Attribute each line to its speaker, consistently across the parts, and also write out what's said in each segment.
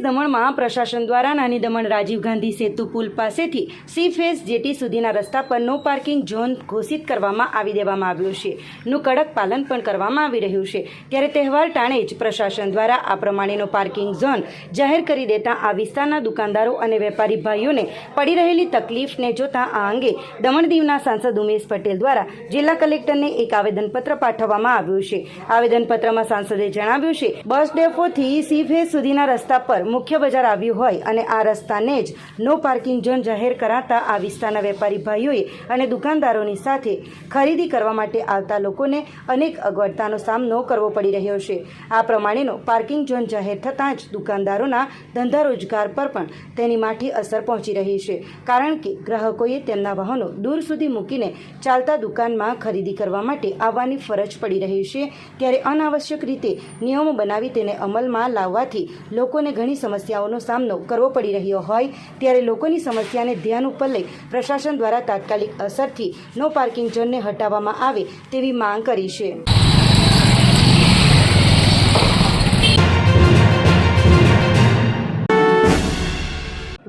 Speaker 1: સંઘ પ્રદેશ દમણમાં પ્રશાસન દ્વારા નાની દમણ રાજીવ ગાંધી સેતુ પુલ પાસેથી સી ફેસ જેટી સુધીના રસ્તા પર નો પાર્કિંગ ઝોન ઘોષિત કરવામાં આવી દેવામાં આવ્યું છે. નું કડક પાલન પણ કરવામાં આવી રહ્યું છે. ત્યારે તહેવાર ટાણે જ પ્રશાસન દ્વારા આ પ્રમાણેનો પાર્કિંગ ઝોન જાહેર કરી દેતા આ વિસ્તારના દુકાનદારો અને વેપારી ભાઈઓને પડી રહેલી તકલીફને જોતા આ અંગે દમણ દીવના સાંસદ ઉમેશ પટેલ દ્વારા જિલ્લા કલેક્ટરને એક આવેદનપત્ર પાઠવવામાં આવ્યું છે. આવેદનપત્રમાં સાંસદે જણાવ્યું છે, બસ ડેપોથી સી ફેસ સુધીના રસ્તા પર મુખ્ય બજાર આવ્યું હોય અને આ રસ્તાને જ નો પાર્કિંગ ઝોન જાહેર કરાતા આ વિસ્તારના વેપારી ભાઈઓએ અને દુકાનદારોની સાથે ખરીદી કરવા માટે આવતા લોકોને અનેક અગવડતાનો સામનો કરવો પડી રહ્યો છે. આ પ્રમાણેનો પાર્કિંગ ઝોન જાહેર થતાં જ દુકાનદારોના ધંધા રોજગાર પર પણ તેની માઠી અસર પહોંચી રહી છે. કારણ કે ગ્રાહકોએ તેમના વાહનો દૂર સુધી મૂકીને ચાલતા દુકાનમાં ખરીદી કરવા માટે આવવાની ફરજ પડી રહી છે. ત્યારે અનાવશ્યક રીતે નિયમો બનાવી તેને અમલમાં લાવવાથી લોકોને ઘણી સમસ્યાઓનો સામનો કરવો પડી રહ્યો હોય ત્યારે લોકોની સમસ્યાને ધ્યાન ઉપર લઈ પ્રશાસન દ્વારા તાત્કાલિક અસરથી નો પાર્કિંગ ઝોનને હટાવવામાં આવે તેવી માંગ કરી છે.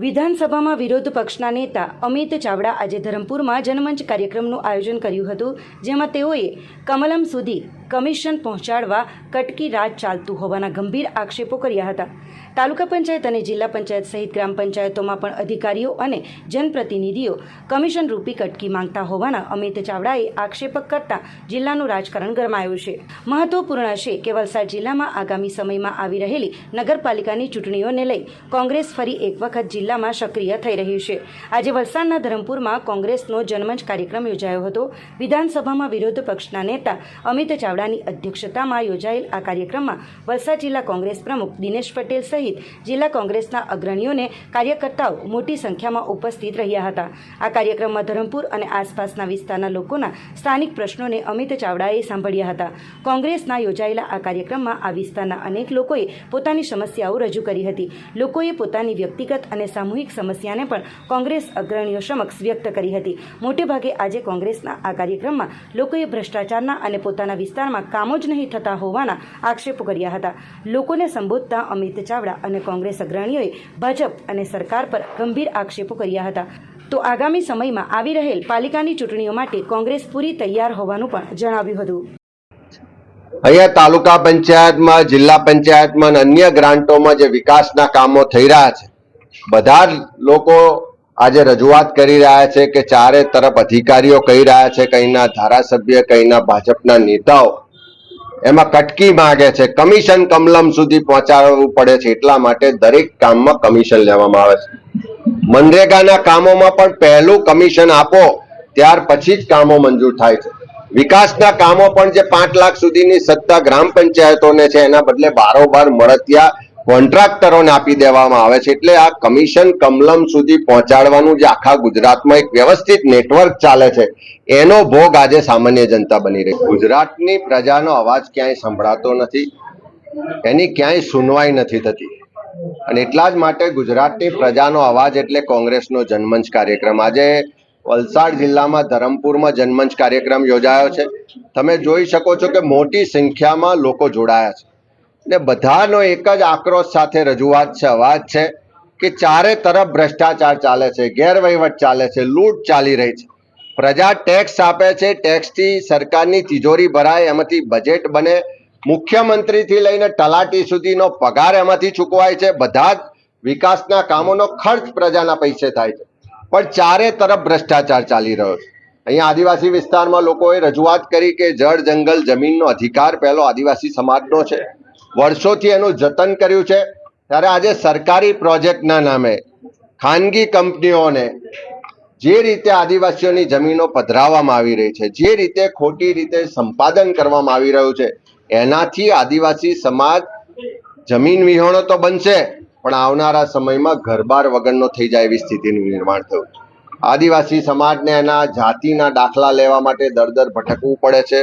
Speaker 1: વિધાનસભામાં વિરોધ પક્ષના નેતા અમિત ચાવડા આજે ધરમપુરમાં જનમંચ કાર્યક્રમનું આયોજન કર્યું હતું, જેમાં તેઓએ કમલમ સુધી કમિશન પહોંચાડવા કટકી રાજ ચાલતું હોવાના ગંભીર આક્ષેપો કર્યા હતા. તાલુકા પંચાયત અને જિલ્લા પંચાયત સહિત ગ્રામ પંચાયતોમાં પણ અધિકારીઓ અને જનપ્રતિનિધિઓ કમિશન રૂપી કટકી માંગતા હોવાના અમિત ચાવડાએ આક્ષેપ કરતા જિલ્લાનું રાજકારણ ગરમાયું છે. મહત્વપૂર્ણ છે કે વલસાડ જિલ્લામાં આગામી સમયમાં આવી રહેલી નગરપાલિકાની ચૂંટણીઓને લઈ કોંગ્રેસ ફરી એક વખત જિલ્લામાં સક્રિય થઈ રહ્યું છે. આજે વલસાડના ધરમપુરમાં કોંગ્રેસનો જનમંચ કાર્યક્રમ યોજાયો હતો. વિધાનસભામાં વિરોધ પક્ષના નેતા અમિત ચાવડાની અધ્યક્ષતામાં યોજાયેલ આ કાર્યક્રમમાં વલસાડ જિલ્લા કોંગ્રેસ પ્રમુખ દિનેશ પટેલ સહિત જિલ્લા કોંગ્રેસના અગ્રણીઓને કાર્યકર્તાઓ મોટી સંખ્યામાં ઉપસ્થિત રહ્યા હતા. આ કાર્યક્રમમાં ધરમપુર અને આસપાસના વિસ્તારના લોકોના સ્થાનિક પ્રશ્નોને અમિત ચાવડાએ સાંભળ્યા હતા. કોંગ્રેસના યોજાયેલા આ કાર્યક્રમમાં આ વિસ્તારના અનેક લોકોએ પોતાની સમસ્યાઓ રજૂ કરી હતી. લોકોએ પોતાની વ્યક્તિગત અને સામૂહિક સમસ્યાને પણ કોંગ્રેસ અગ્રણીઓ સમક્ષ વ્યક્ત કરી હતી. મોટેભાગે આજે કોંગ્રેસના આ કાર્યક્રમમાં લોકોએ ભ્રષ્ટાચારના અને પોતાના વિસ્તારમાં કામો જ નહીં થતા હોવાના આક્ષેપો કર્યા હતા. લોકોને સંબોધતા અમિત ચાવડા અને કોંગ્રેસ અગ્રણીઓએ ભાજપ અને સરકાર પર ગંભીર આક્ષેપો કર્યા હતા. તો આગામી સમયમાં આવી રહેલ પાલિકાની ચૂંટણીઓ માટે કોંગ્રેસ પૂરી તૈયાર હોવાનું પણ જણાવ્યું હતું.
Speaker 2: અહીંયા તાલુકા પંચાયતમાં, જિલ્લા પંચાયતમાં અન્ય ગ્રાન્ટોમાં જે વિકાસના કામો થઈ રહ્યા છે, બધા લોકો આજે રજૂઆત કરી રહ્યા છે કે ચારે તરફ અધિકારીઓ કહી રહ્યા છે કઈના ધારાસભ્ય કઈના ભાજપના નેતાઓ એમાં કટકી માંગે છે. કમિશન કમલમ સુધી પહોંચાડવું પડે છે એટલા માટે દરેક કામમાં કમિશન લેવામાં આવે છે. મનરેગાના કામોમાં પણ પહેલું કમિશન આપો, ત્યાર પછી જ કામો મંજૂર થાય છે. વિકાસના કામો પણ જે પાંચ લાખ સુધીની સત્તા ગ્રામ પંચાયતોને છે, એના બદલે બારોબાર મળતિયા કોન્ટ્રાક્ટરોને આપી દેવામાં આવે છે એટલે આ કમિશન કમલમ સુધી પહોંચાડવાનું જે આખા ગુજરાતમાં એક વ્યવસ્થિત નેટવર્ક ચાલે છે, એનો ભોગ આજે સામાન્ય જનતા બની રહી ગુજરાતની પ્રજાનો અવાજ ક્યાંય સંભળાતો નથી, એની ક્યાંય સુનવાઈ નથી થતી. અને એટલા જ માટે ગુજરાતની પ્રજાનો અવાજ એટલે કોંગ્રેસનો જનમંચ કાર્યક્રમ. આજે વલસાડ જિલ્લામાં ધરમપુરમાં જનમંચ કાર્યક્રમ યોજાયો છે. તમે જોઈ શકો છો કે મોટી સંખ્યામાં લોકો જોડાયા છે. ને બધાનો એક જ આક્રોશ સાથે રજૂઆત છે, અવાજ છે કે ચારે તરફ ભ્રષ્ટાચાર ચાલે છે, ગેરવહીવટ ચાલે છે, લૂંટ ચાલી રહી છે. પ્રજા ટેક્સ આપે છે ટેક્સથી સરકારની તિજોરી ભરાય, એમાંથી બજેટ બને. મુખ્યમંત્રીથી લઈને તલાટી સુધીનો પગાર એમાંથી ચૂકવાય છે. બધા જ વિકાસના કામોનો ખર્ચ પ્રજાના પૈસે થાય છે. પણ ચારે તરફ ભ્રષ્ટાચાર ચાલી રહ્યો છે. અહીંયા આદિવાસી વિસ્તારમાં લોકોએ રજૂઆત કરી કે જળ, જંગલ, જમીનનો અધિકાર પહેલો આદિવાસી સમાજનો છે. વર્ષોથી એનું જતન કર્યું છે. ત્યારે આજે સરકારી પ્રોજેક્ટના નામે ખાનગી કંપનીઓને જે રીતે આદિવાસીઓની જમીનો પધરાવવામાં આવી રહી છે, જે રીતે ખોટી રીતે સંપાદન કરવામાં આવી રહ્યું છે, એનાથી આદિવાસી સમાજ જમીન વિહોણો તો બનશે, પણ આવનારા સમયમાં ઘરબાર વગરનો થઈ જાય એવી સ્થિતિનું નિર્માણ થયું છે. આદિવાસી સમાજને એના જાતિના દાખલા લેવા માટે દર દર ભટકવું પડે છે,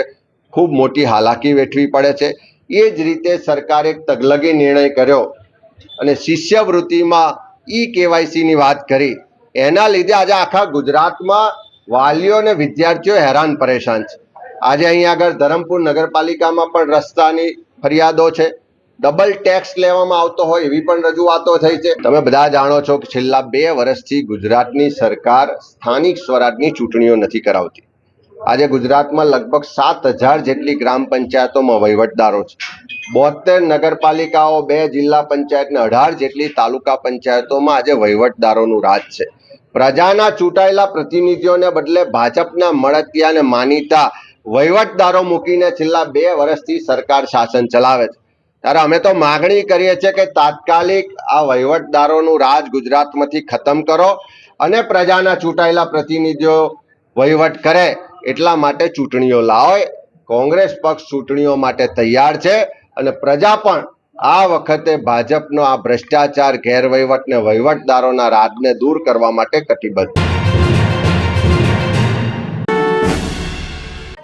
Speaker 2: ખૂબ મોટી હાલાકી વેઠવી પડે છે. એ જ રીતે સરકારે તગલગી નિર્ણય કર્યો અને શિષ્યવૃત્તિમાં ઈ કેવાયસીની વાત કરી. એના લીધે આજે આખા ગુજરાતમાં વાલીઓ અને વિદ્યાર્થીઓ હેરાન પરેશાન છે. આજે અહીંયા આગળ ધરમપુર નગરપાલિકામાં પણ રસ્તાની ફરિયાદો છે. ડબલ ટેક્સ લેવામાં આવતો હોય એવી પણ રજૂઆતો થઈ છે. તમે બધા જાણો છો કે છેલ્લા બે વર્ષથી ગુજરાતની સરકાર સ્થાનિક સ્વરાજની ચૂંટણીઓ નથી કરાવતી. આજે ગુજરાતમાં લગભગ સાત હજાર જેટલી ગ્રામ પંચાયતોમાં વહીવટદારો છે. બોતેર નગરપાલિકાઓ, બે જિલ્લા પંચાયત ને અઢાર જેટલી તાલુકા પંચાયતોમાં આજે વહીવટદારોનું રાજ છે. પ્રજાના ચૂંટાયેલા પ્રતિનિધિઓને બદલે ભાજપના મળતિયા અને માનીતા વહીવટદારો મૂકીને છેલ્લા બે વર્ષથી સરકાર શાસન ચલાવે છે. ત્યારે અમે તો માગણી કરીએ છીએ કે તાત્કાલિક આ વહીવટદારોનું રાજ ગુજરાતમાંથી ખતમ કરો અને પ્રજાના ચૂંટાયેલા પ્રતિનિધિઓ વહીવટ કરે. એટલા માટે ચૂંટણીઓ લાવે, કોંગ્રેસ પક્ષ ચૂંટણીઓ માટે તૈયાર છે અને પ્રજા પણ આ વખતે ભાજપનો આ ભ્રષ્ટાચાર, ગેરવહીવટ ને વહીવટદારોના રાજને દૂર કરવા માટે કટિબદ્ધ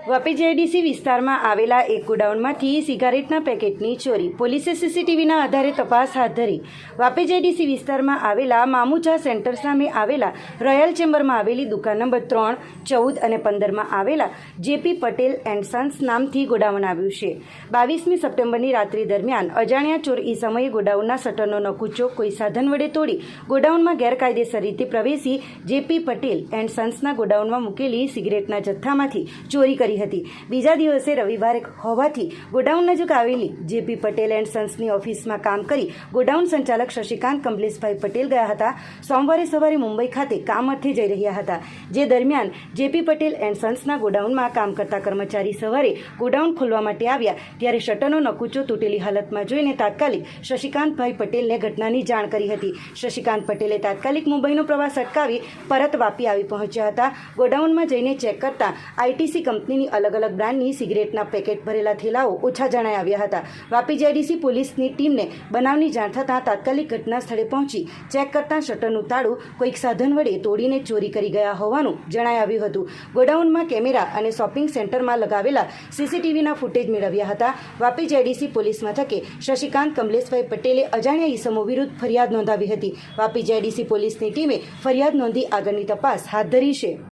Speaker 1: વાપી જેડીસી વિસ્તારમાં આવેલા એક ગોડાઉનમાંથી સિગારેટના પેકેટની ચોરી. પોલીસે સીસીટીવીના આધારે તપાસ હાથ ધરી. વાપી જેડીસી વિસ્તારમાં આવેલા મામુચા સેન્ટર સામે આવેલા રોયલ ચેમ્બરમાં આવેલી દુકાન નંબર ત્રણ, ચૌદ અને પંદરમાં આવેલા જેપી પટેલ એન્ડ સન્સ નામથી ગોડાઉન આવ્યું છે. બાવીસમી સપ્ટેમ્બરની રાત્રિ દરમિયાન અજાણ્યા ચોર ઈ સમયે ગોડાઉનના શટરનો નકુચો કોઈ સાધન વડે તોડી ગોડાઉનમાં ગેરકાયદેસર રીતે પ્રવેશી જેપી પટેલ એન્ડ સન્સના ગોડાઉનમાં મૂકેલી સિગરેટના જથ્થામાંથી ચોરી કરી હતી. બીજા દિવસે રવિવારે હોવાથી ગોડાઉન નજીક આવેલી જેપી પટેલ એન્ડ સન્સની ઓફિસમાં કામ કરી ગોડાઉન સંચાલક શશિકાંત કમલેશભાઈ પટેલ ગયા હતા. સોમવારે સવારે મુંબઈ ખાતે કામ અર્થે જઈ રહ્યા હતા. જે દરમિયાન જેપી પટેલ એન્ડ સન્સના ગોડાઉનમાં કામ કરતા કર્મચારી સવારે ગોડાઉન ખોલવા માટે આવ્યા, ત્યારે શટરનો નકુચો તૂટેલી હાલતમાં જોઈને તાત્કાલિક શશિકાંતભાઈ પટેલને ઘટનાની જાણ કરી હતી. શશિકાંત પટેલે તાત્કાલિક મુંબઈનો પ્રવાસ અટકાવી પરત વાપી આવી પહોંચ્યા હતા. ગોડાઉનમાં જઈને ચેક કરતા આઈટીસી કંપનીની અલગ અલગ બ્રાન્ડની સિગરેટના પેકેટ ભરેલા થેલાઓ ઓછા જણાઈ આવ્યા હતા. વાપી જેડીસી પોલીસની ટીમને બનાવની જાણ થતાં તાત્કાલિક ઘટના સ્થળે પહોંચી ચેક કરતાં શટરનું તાળું કોઈક સાધન વડે તોડીને ચોરી કરી ગયા હોવાનું જણાઈ આવ્યું હતું. ગોડાઉનમાં કેમેરા અને શોપિંગ સેન્ટરમાં લગાવેલા સીસીટીવીના ફૂટેજ મેળવ્યા હતા. વાપી જેડીસી પોલીસ મથકે શશિકાંત કમલેશભાઈ પટેલે અજાણ્યા ઈસમો વિરુદ્ધ ફરિયાદ નોંધાવી હતી. વાપી જેડીસી પોલીસની ટીમે ફરિયાદ નોંધી આગળની તપાસ હાથ ધરી છે.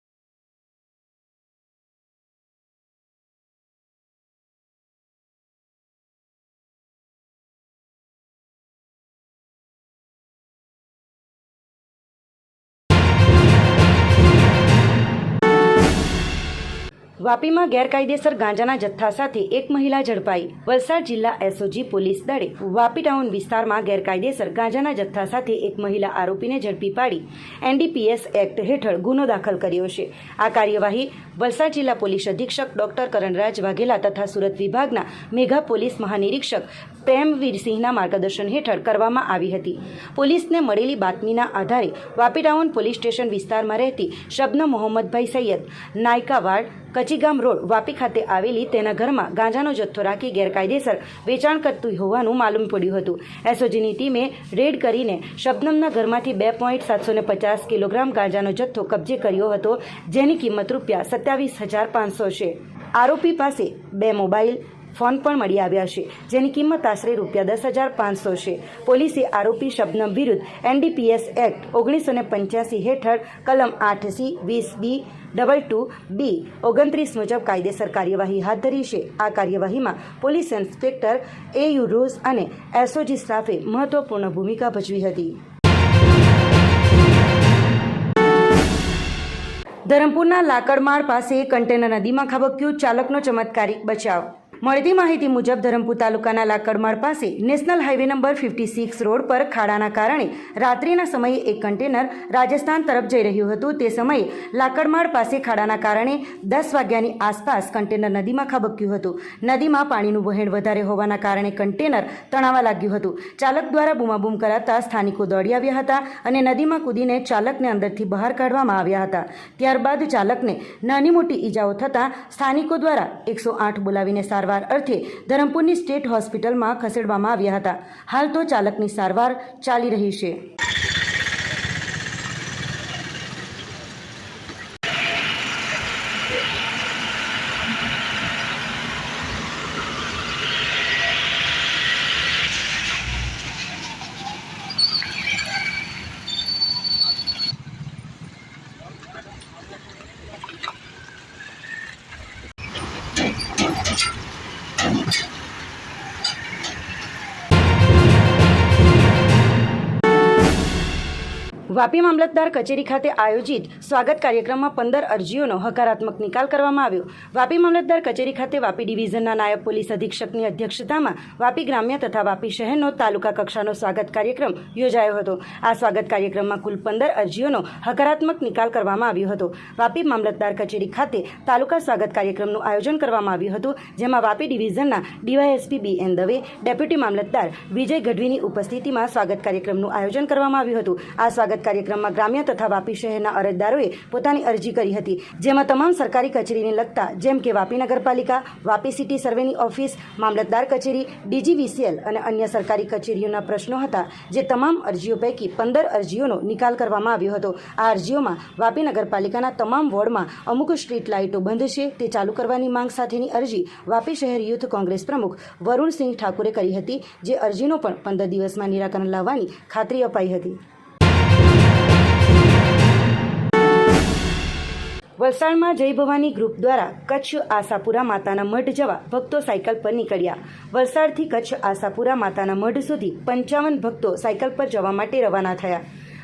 Speaker 1: વાપીમાં ગેરકાયદેસર ગાંજાના જથ્થા સાથે એક મહિલા ઝડપાઈ. વલસાડ જિલ્લા એસઓજી પોલીસ દળે વાપી ટાઉન વિસ્તારમાં ગેરકાયદેસર ગાંજાના જથ્થા સાથે એક મહિલા આરોપીને ઝડપી પાડી એનડીપીએસ એક્ટ હેઠળ ગુનો દાખલ કર્યો છે. આ કાર્યવાહી વલસાડ જિલ્લા પોલીસ અધિક્ષક ડોક્ટર કરણરાજ વાઘેલા તથા સુરત વિભાગના મેઘા પોલીસ મહાનિરીક્ષક પ્રેમવીરસિંહના માર્ગદર્શન હેઠળ કરવામાં આવી હતી. પોલીસને મળેલી બાતમીના આધારે વાપી ટાઉન પોલીસ સ્ટેશન વિસ્તારમાં રહેતી શબનમ મોહમ્મદભાઈ સૈયદ નાયકાવાડ, કચીગામ રોડ, વાપી ખાતે આવેલી તેના ઘરમાં ગાંજાનો જથ્થો રાખી ગેરકાયદેસર વેચાણ કરતું હોવાનું માલુમ પડ્યું હતું. એસઓજીની ટીમે રેડ કરીને શબનમના ઘરમાંથી બે પોઈન્ટ સાતસો પચાસ કિલોગ્રામ ગાંજાનો જથ્થો કબજે કર્યો હતો, જેની કિંમત રૂપિયા સત્યાવીસ હજાર પાંચસો છે. આરોપી પાસે બે મોબાઈલ ફોન પણ મળી આવ્યા છે, જેની કિંમત આશરે રૂપિયા દસ હજાર પાંચસો છે. પોલીસે આરોપી શબનમ વિરુદ્ધ એનડીપીએસ એક્ટ ઓગણીસો ને પંચ્યાસી હેઠળ કલમ આઠ સી, વીસ બી, ડબલ ટુ, બી, ઓગણત્રીસ મુજબ કાયદેસર કાર્યવાહી હાથ ધરી છે. આ કાર્યવાહીમાં police inspector A U Roz અને એસઓજી સ્ટાફે મહત્વપૂર્ણ ભૂમિકા ભજવી હતી. ધરમપુરના લાકડમાળ પાસે કન્ટેનર નદીમાં ખાબક્યું, ચાલકનો ચમત્કારિક બચાવ મળતી માહિતી મુજબ ધરમપુર તાલુકાના લાકડમાળ પાસે national highway number fifty six road પર ખાડાના કારણે રાત્રિના સમયે એક કન્ટેનર રાજસ્થાન તરફ જઈ રહ્યું હતું. તે સમયે લાકડમાળ પાસે ખાડાના કારણે દસ વાગ્યાની આસપાસ કન્ટેનર નદીમાં ખાબક્યું હતું. નદીમાં પાણીનું વહેણ વધારે હોવાના કારણે કન્ટેનર તણાવા લાગ્યું હતું. ચાલક દ્વારા બૂમાબૂમ કરાતા સ્થાનિકો દોડી આવ્યા હતા અને નદીમાં કૂદીને ચાલકને અંદરથી બહાર કાઢવામાં આવ્યા હતા. ત્યારબાદ ચાલકને નાની મોટી ઈજાઓ થતાં સ્થાનિકો દ્વારા એકસો આઠ બોલાવીને સારવાર અર્થે ધરમપુરની સ્ટેટ હોસ્પિટલમાં ખસેડવામાં આવ્યા હતા. હાલ તો ચાલકની સારવાર ચાલી રહી છે. વાપી મામલતદાર કચેરી ખાતે આયોજિત સ્વાગત કાર્યક્રમમાં પંદર અરજીઓનો હકારાત્મક નિકાલ કરવામાં આવ્યો. વાપી મામલતદાર કચેરી ખાતે વાપી ડિવિઝનના નાયબ પોલીસ અધિક્ષકની અધ્યક્ષતામાં વાપી ગ્રામ્ય તથા વાપી શહેરનો તાલુકા કક્ષાનો સ્વાગત કાર્યક્રમ યોજાયો હતો. આ સ્વાગત કાર્યક્રમમાં કુલ પંદર અરજીઓનો હકારાત્મક નિકાલ કરવામાં આવ્યો હતો. વાપી મામલતદાર કચેરી ખાતે તાલુકા સ્વાગત કાર્યક્રમનું આયોજન કરવામાં આવ્યું હતું, જેમાં Vapi ડિવિઝનના DySP B N Dave, deputy મામલતદાર વિજય ગઢવીની ઉપસ્થિતિમાં સ્વાગત કાર્યક્રમનું આયોજન કરવામાં આવ્યું હતું. આ સ્વાગત કાર્યક્રમમાં ગ્રામ્ય તથા વાપી શહેરના અરજદારોએ પોતાની અરજી કરી હતી, જેમાં તમામ સરકારી કચેરીને લગતા, જેમ કે વાપી નગરપાલિકા, વાપી સિટી સર્વેની ઓફિસ, મામલતદાર કચેરી, ડીજીવીસીએલ અને અન્ય સરકારી કચેરીઓના પ્રશ્નો હતા, જે તમામ અરજીઓ પૈકી પંદર અરજીઓનો નિકાલ કરવામાં આવ્યો હતો. આ અરજીઓમાં વાપી નગરપાલિકાના તમામ વોર્ડમાં અમુક સ્ટ્રીટ લાઇટો બંધ છે, તે ચાલુ કરવાની માંગ સાથેની અરજી વાપી શહેર યુથ કોંગ્રેસ પ્રમુખ વરુણસિંહ ઠાકુરે કરી હતી, જે અરજીનો પણ પંદર દિવસમાં નિરાકરણ લાવવાની ખાતરી અપાઈ હતી. વલસાડમાં જય ભવાની ગ્રુપ દ્વારા કચ્છ આશાપુરા માતાના મઢ જવા ભક્તો સાયકલ પર નીકળ્યા. વલસાડથી કચ્છ આશાપુરા માતાના મઢ સુધી પંચાવન ભક્તો સાયકલ પર જવા માટે રવાના થયા.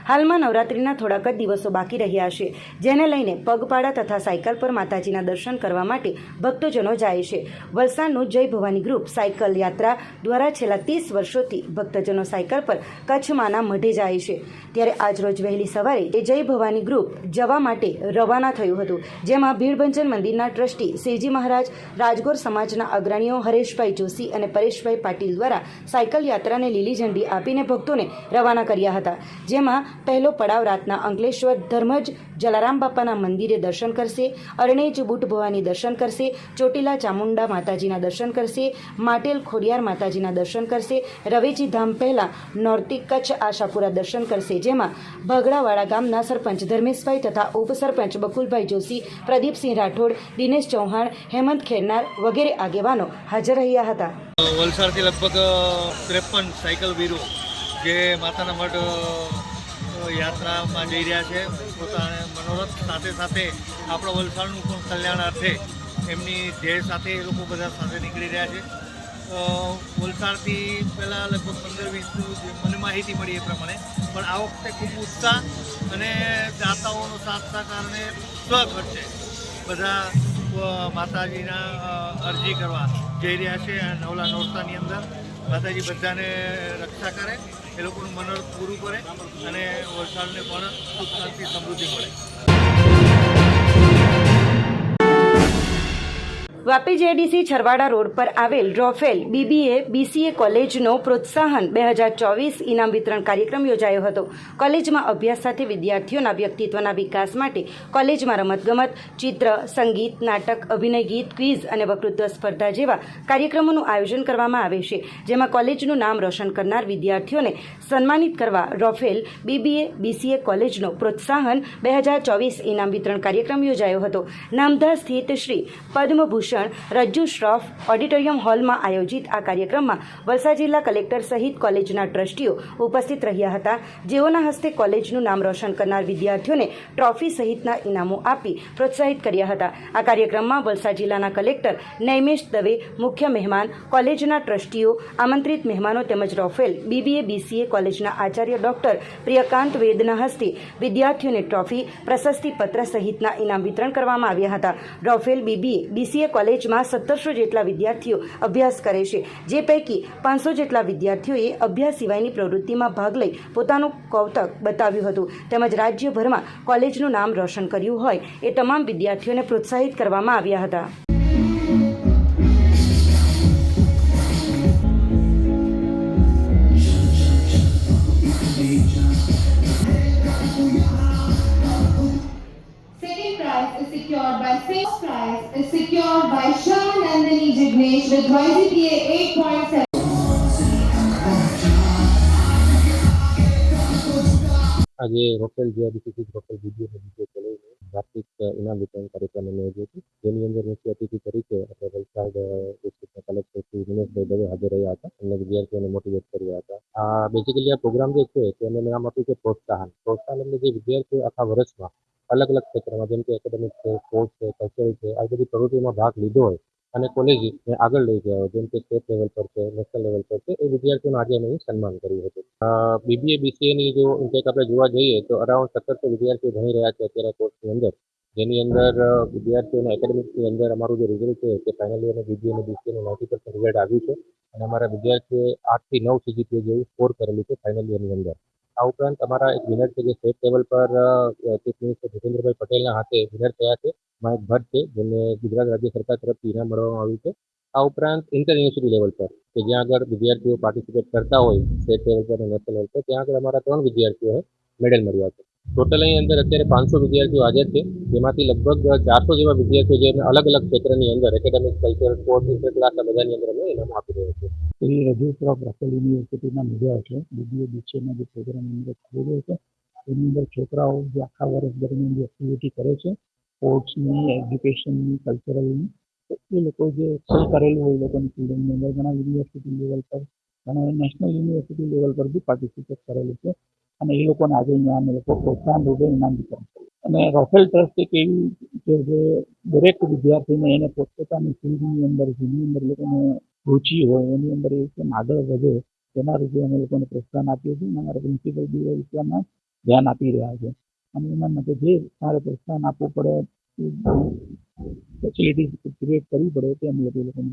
Speaker 1: હાલમાં નવરાત્રિના થોડાક જ દિવસો બાકી રહ્યા છે, જેને લઈને પગપાળા તથા સાયકલ પર માતાજીના દર્શન કરવા માટે ભક્તજનો જાય છે. વલસાડનું જય ભવાની ગ્રુપ સાયકલ યાત્રા દ્વારા છેલ્લા ત્રીસ વર્ષોથી ભક્તજનો સાયકલ પર કચ્છમાંના મઢે જાય છે. ત્યારે આજરોજ વહેલી સવારે એ જય ભવાની ગ્રુપ જવા માટે રવાના થયું હતું, જેમાં ભીડભંજન મંદિરના ટ્રસ્ટી શિવજી મહારાજ, રાજગોર સમાજના અગ્રણીઓ હરેશભાઈ જોશી અને પરેશભાઈ પાટીલ દ્વારા સાયકલ યાત્રાને લીલી ઝંડી આપીને ભક્તોને રવાના કર્યા હતા, જેમાં પહેલો પડાવ રાતના અંકલેશ્વર ધર્મજ જલારામ બાપાના મંદિરે દર્શન કરશે, અરણેજ બુટ ભવાની દર્શન કરશે, ચોટીલા ચામુંડા માતાજીના દર્શન કરશે, માટેલ ખોડિયાર માતાજીના દર્શન કરશે રવેજી ધામ પહેલા નોર્તી કચ્છ આશાપુરા દર્શન કરશે, જેમાં ભગડાવાડા ગામના સરપંચ ધર્મેશભાઈ તથા ઉપસરપંચ બકુલભાઈ જોશી, પ્રદીપસિંહ રાઠોડ, દિનેશ ચૌહાણ, હેમંત ખેરનાર વગેરે આગેવાનો હાજર રહ્યા હતા.
Speaker 3: વલસાડથી લગભગ ત્રેપન સાયકલ વીરો જે માતાના મઢ યાત્રામાં જઈ રહ્યા છે. પોતાના મનોરથ સાથે સાથે આપણા વલસાડનું પણ કલ્યાણ અર્થે એમની ધ્યેય સાથે એ લોકો બધા સાથે નીકળી રહ્યા છે. વલસાડથી પહેલાં લગભગ પંદર વીસ મને માહિતી મળી એ પ્રમાણે, પણ આ વખતે ખૂબ ઉત્સાહ અને દાતાઓનો કારણે સહકારને સ્વખર્ચે બધા માતાજીના અરજી કરવા જઈ રહ્યા છે નવલા નોરતાની અંદર. માતાજી બધાને રક્ષા કરે. એ લોકોનું મનોરથ પૂરું કરે અને વલસાડને પણ સુખ શાંતિ સમૃદ્ધિ મળે.
Speaker 1: વાપી જેડીસી છરવાડા રોડ પર આવેલ રોફેલ બીબીએ, બીસીએ કોલેજનો પ્રોત્સાહન બે હજાર ચોવીસ ઇનામ વિતરણ કાર્યક્રમ યોજાયો હતો. કોલેજમાં અભ્યાસ સાથે વિદ્યાર્થીઓના વ્યક્તિત્વના વિકાસ માટે કોલેજમાં રમતગમત, ચિત્ર, સંગીત, નાટક, અભિનય ગીત, ક્વિઝ અને વકૃત્વ સ્પર્ધા જેવા કાર્યક્રમોનું આયોજન કરવામાં આવે છે, જેમાં કોલેજનું નામ રોશન કરનાર વિદ્યાર્થીઓને સન્માનિત કરવા રોફેલ, બીબીએ, બીસીએ કોલેજનો પ્રોત્સાહન બે હજાર ચોવીસ ઇનામ વિતરણ કાર્યક્રમ યોજાયો હતો. નામધા સ્થિત શ્રી પદ્મભૂષણ રજ્જુ શ્રોફ ઓડિટોરિયમ હોલમાં આયોજિત આ કાર્યક્રમમાં વલસાડ જિલ્લા કલેક્ટર સહિત કોલેજના ટ્રસ્ટીઓ ઉપસ્થિત રહ્યા હતા. જેઓના હસ્તે કોલેજનું નામ રોશન કરનાર વિદ્યાર્થીઓને ટ્રોફી સહિતના ઇનામો આપી પ્રોત્સાહિત કર્યા હતા. આ કાર્યક્રમમાં વલસાડ જિલ્લાના કલેક્ટર નૈમેશ દવે, મુખ્ય મહેમાન, કોલેજના ટ્રસ્ટીઓ, આમંત્રિત મહેમાનો તેમજ રોફેલ, બીબીએ, બીસીએ કોલેજના આચાર્ય ડોક્ટર પ્રિયકાંત વેદના હસ્તે વિદ્યાર્થીઓને ટ્રોફી પ્રશસ્તિ પત્ર સહિતના ઇનામ વિતરણ કરવામાં આવ્યા હતા. રોફેલ, બીબીએ, બીસીએ કોલેજમાં સત્તરસો જેટલા વિદ્યાર્થીઓ અભ્યાસ કરે છે. જે પૈકી પાંચસો જેટલા વિદ્યાર્થીઓએ અભ્યાસ સિવાયની પ્રવૃત્તિમાં ભાગ લઈ પોતાનું કૌતક બતાવ્યું હતું. તેમજ રાજ્યભરમાં કોલેજનું નામ રોશન કર્યું હોય એ તમામ વિદ્યાર્થીઓને પ્રોત્સાહિત કરવામાં આવ્યા હતા.
Speaker 4: With YGPA 8.7.
Speaker 5: આજે રોફેલ જીઆઈડીસી રોફેલ બીબીએ બીજે કોલેજનું વાર્ષિક ઇનામ વિતરણ કાર્યક્રમ અમે યોજ્યો હતો જેની અંદર મુખ્ય અતિથિ તરીકે આપણે વલસાડ ડિસ્ટ્રિક્ટના કલેક્ટર શ્રી દિનેશભાઈ દવે હાજર રહ્યા હતા અને વિદ્યાર્થીઓને મોટિવેટ કર્યા હતા આ બેઝિકલી આ પ્રોગ્રામ જે છે તે અમે નામ આપ્યું છે પ્રોત્સાહન પ્રોત્સાહન એટલે જે વિદ્યાર્થીઓ આખા વર્ષમાં અલગ અલગ ક્ષેત્રમાં જેમ કે એકેડેમિક છે સ્પોર્ટ્સ છે કલ્ચરલ છે આ બધી પ્રવૃત્તિમાં ભાગ લીધો હોય અને કોલેજને આગળ લઈ ગયા જેમ કે સ્ટેટ લેવલ પર છે નેશનલ લેવલ પર છે, એ વિદ્યાર્થીઓનું આજે અમે સન્માન કર્યું હતું. બીબીએ બીસીએની જો ઇન્ટેક આપણે જોવા જઈએ, તો અરાઉન્ડ સત્તરસો વિદ્યાર્થીઓ ભણી રહ્યા છે અત્યારે કોર્સની અંદર. જેની અંદર વિદ્યાર્થીઓના એકેડેમિક્સની અંદર અમારું જે રિઝલ્ટ છે તે ફાઇનલ યર અને બીબીએ અને બીસીએનું નાઇન્ટી પર્સન્ટ રિઝલ્ટ આવ્યું છે. અને અમારા વિદ્યાર્થીઓએ આઠથી નવ સીજીપીએ જેવું સ્કોર કરેલું છે ફાઇનલ યરની અંદર. આ ઉપરાંત અમારા એક વિનર છે જે સ્ટેટ લેવલ પર ચીફ મિનિસ્ટર ભૂપેન્દ્રભાઈ પટેલના હાથે વિનર થયા છે. મહેક ભટ્ટ છે જેમને ગુજરાત રાજ્ય સરકાર તરફથી ઇનામ મળવામાં આવ્યું છે. આ ઉપરાંત ઇન્ટર યુનિવર્સિટી લેવલ પર, કે જ્યાં આગળ વિદ્યાર્થીઓ પાર્ટિસિપેટ કરતા હોય સ્ટેટ લેવલ પર અને નેશનલ લેવલ પર, ત્યાં આગળ અમારા ત્રણ વિદ્યાર્થીઓએ મેડલ મળ્યા છે. ટોટલ અહીં અંદર અત્યારે પાંચસો વિદ્યાર્થીઓ હાજર છે, જેમાંથી લગભગ ચારસો જેવા વિદ્યાર્થીઓ જે અલગ અલગ ક્ષેત્રની અંદર academic culture sport inter class આ બધાની અંદર અમે ઇનામ આપી રહ્યા છીએ.
Speaker 6: એ રજૂ ઓફ રફેલ યુનિવર્સિટીના મીડિયા છે. બીબીએ બીસીએના જે પ્રોગ્રામ અંદર ખરીદ્યો છે, એની અંદર છોકરાઓ જે આખા વર્ષ દરમિયાન જે એક્ટિવિટી કરે છે સ્પોર્ટ્સની એજ્યુકેશનની કલ્ચરલની તો એ લોકો જે એક્સેલ કરેલું હોય એ લોકોની ફિલ્ડની અંદર ઘણા યુનિવર્સિટી લેવલ પર, ઘણા નેશનલ યુનિવર્સિટી લેવલ પર બી પાર્ટિસિપેટ કરેલું છે. અને એ લોકોને આજે અહીંયા અમે લોકો પ્રોત્સાહન રૂપે ઇનામ વિતરણ અને રોફેલ ટ્રસ્ટ એક એવી કે જે દરેક વિદ્યાર્થીને એને પોતપોતાની ફિલ્ડની અંદર, જેની અંદર લોકોને રુચિ હોય, એની અંદર એ કેમ આગળ વધે, તેના રૂપે અમે લોકોને પ્રોત્સાહન આપીએ છીએ અને અમારા પ્રિન્સિપલ બી એ વિષયમાં ધ્યાન આપી રહ્યા છે. અને એના માટે જે મારે પ્રોત્સાહન આપવું પડે ફેસિલિટીઝ ક્રિએટ કરવી પડે, તે અમે લોકો એ લોકોને